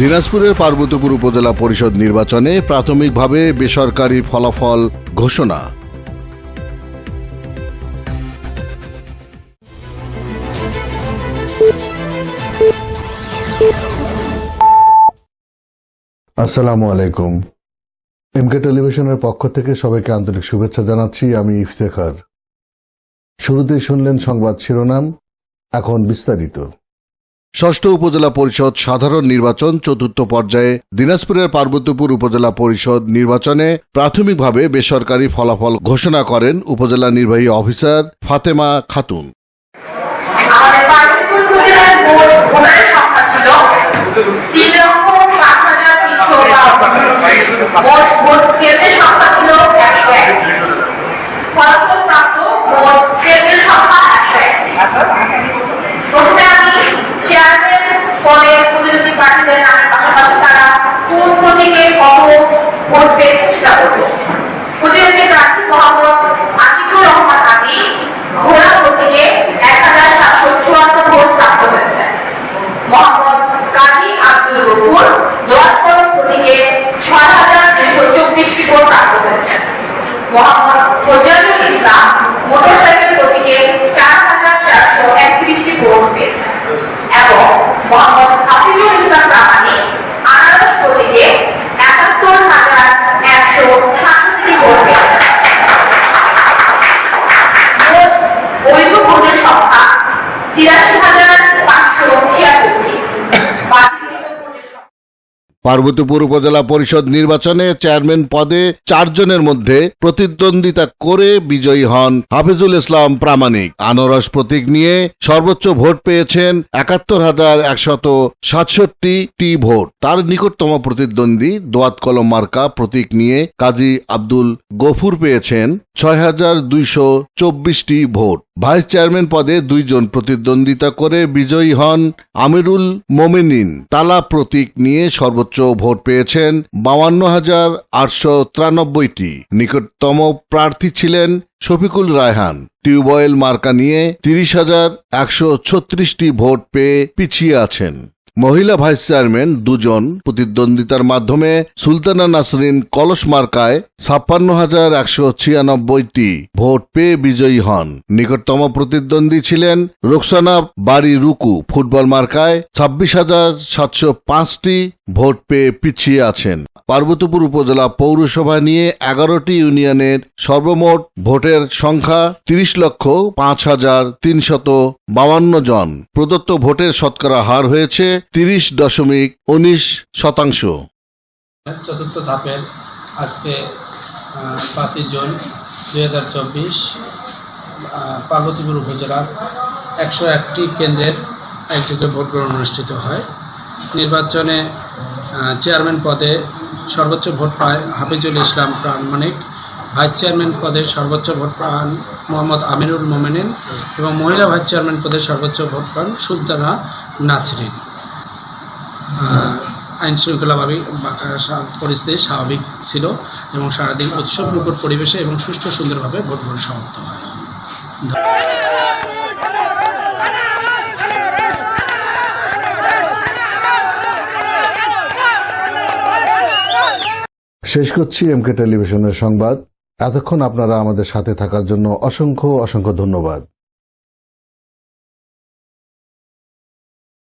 দিনাজপুরের পার্বতীপুর উপজেলা পরিষদ নির্বাচনে প্রাথমিকভাবে বেসরকারি ফলাফল ঘোষণা। আসসালামু আলাইকুম। এমকে টেলিভিশনের পক্ষ থেকে সবাইকে আন্তরিক শুভেচ্ছা জানাচ্ছি, আমি ইফতেখার। শুরুতেই শুনলেন সংবাদ শিরোনাম, এখন বিস্তারিত। ষষ্ঠ উপজেলা পরিষদ সাধারণ নির্বাচন চতুর্থ পর্যায়ে দিনাজপুরের পার্বতীপুর উপজেলা পরিষদ নির্বাচনে প্রাথমিকভাবে বেসরকারি ফলাফল ঘোষণা করেন উপজেলা নির্বাহী অফিসার ফাতেমা খাতুন আমাদের পার্বতীপুর উপজেলার মোট ভোটারের সংখ্যা ছিল তিন লক্ষ পাঁচ হাজার তিনশো মোট ভোট কেন্দ্রের সংখ্যা ছিল একশো একটি ফলাফল প্রাপ্ত মোট কেন্দ্রের সংখ্যা একশো একটি প্রথমে আমি পদে প্রতিনিধি প্রার্থীদের নামের পাশাপাশি তারা কোন প্রতীকে কত ভোট পেয়েছে সেটা বলব। প্রতিনিধি প্রার্থী মোহাম্মদ আতিকুর রহমান আদি ঘোড়া প্রতীকে এক হাজার সাতশো চুয়ান্ন ভোট প্রাপ্ত হয়েছে? মোহাম্মদ কাজী আব্দুল গফুর দোয়াতকর প্রতীকে ছয় হাজার দুশো চব্বিশটি ভোট প্রাপ্ত হয়েছে। মোহাম্মদ ফজলুল ইসলাম মোটরসাইকেল প্রতীকে চার হাজার চারশো একত্রিশটি ভোট পেয়েছেন এবং মোহাম্মদ হাফিজুল ইসলাম প্রামাণিক আনারস প্রতীকে একাত্তর হাজার একশো সাতষট্টি ভোট পেয়েছেন মোট বৈধ ভোটের সংখ্যা তিরাশি হাজার পাঁচশো ছিয়াত্তরটি বাতিলকৃত ভোটের সংখ্যা পার্বতীপুর উপজেলা পরিষদ নির্বাচনে চেয়ারম্যান পদে চারজনের মধ্যে প্রতিদ্বন্দ্বিতা করে বিজয়ী হন হাফিজুল ইসলাম প্রামাণিক। আনারস প্রতীক নিয়ে সর্বোচ্চ ভোট পেয়েছেন একাত্তর হাজার একশত সাতষট্টি টি ভোট। তার নিকটতম প্রতিদ্বন্দ্বী দোয়াত কলম মার্কা প্রতীক নিয়ে কাজী আব্দুল গফুর পেয়েছেন ছয় হাজার দুইশো চব্বিশটি ভোট। ভাইস চেয়ারম্যান পদে দুইজন প্রতিদ্বন্দ্বিতা করে বিজয়ী হন আমিরুল মোমেনিন। তালা প্রতীক নিয়ে সর্বোচ্চ ভোট পেয়েছেন বাউান্ন হাজার আটশো তিরানব্বইটি। নিকটতম প্রার্থী ছিলেন শফিকুল রায়হান। টিউবওয়েল মার্কা নিয়ে তিরিশ হাজার একশো ছত্রিশটি ভোট পেয়ে পিছিয়ে আছেন। মহিলা ভাইস চেয়ারম্যান দুজন প্রতিদ্বন্দ্বিতার মাধ্যমে সুলতানা নাসরিন কলস মার্কায় ছাপ্পান্ন হাজার একশো ছিয়ানব্বইটি ভোট পেয়ে বিজয়ী হন। নিকটতম প্রতিদ্বন্দ্বী ছিলেন রোকসানা বাড়ি রুকু ফুটবল মার্কায় ছাব্বিশ হাজার সাতশো পাঁচটি ভোট পেয়ে পিছিয়ে আছেন। পার্বতীপুর উপজেলা পৌরসভা নিয়ে এগারোটি ইউনিয়নের সর্বমোট ভোটের সংখ্যা তিরিশ লক্ষ পাঁচ হাজার তিনশত বাউান্ন জন। প্রদত্ত ভোটের শতকরা হার হয়েছে তিরিশ দশমিক উনিশ শতাংশ। চতুর্থ ধাপের আজকে পাঁচই জুন দুই হাজার চব্বিশ পার্বতীপুর উপজেলার একশো একটি কেন্দ্রের একযোগে ভোট গ্রহণ অনুষ্ঠিত হয়। নির্বাচনে চেয়ারম্যান পদে সর্বোচ্চ ভোট পায় হাফিজুল ইসলাম প্রামাণিক, ভাইস চেয়ারম্যান পদে সর্বোচ্চ ভোট পান মোহাম্মদ আমিরুল মোমেনিন এবং মহিলা ভাইস চেয়ারম্যান পদে সর্বোচ্চ ভোট পান সুলতানা নাসরিন। আইন শৃঙ্খলাভাবে পরিস্থিতি স্বাভাবিক ছিল এবং সারাদিন উৎসব মুখর পরিবেশে এবং সুষ্ঠু সুন্দরভাবে ভোট গ্রহণ সমাপ্ত হয়। শেষ করছি এমকে টেলিভিশনের সংবাদ। এতক্ষণ আপনারা আমাদের সাথে থাকার জন্য অসংখ্য অসংখ্য ধন্যবাদ।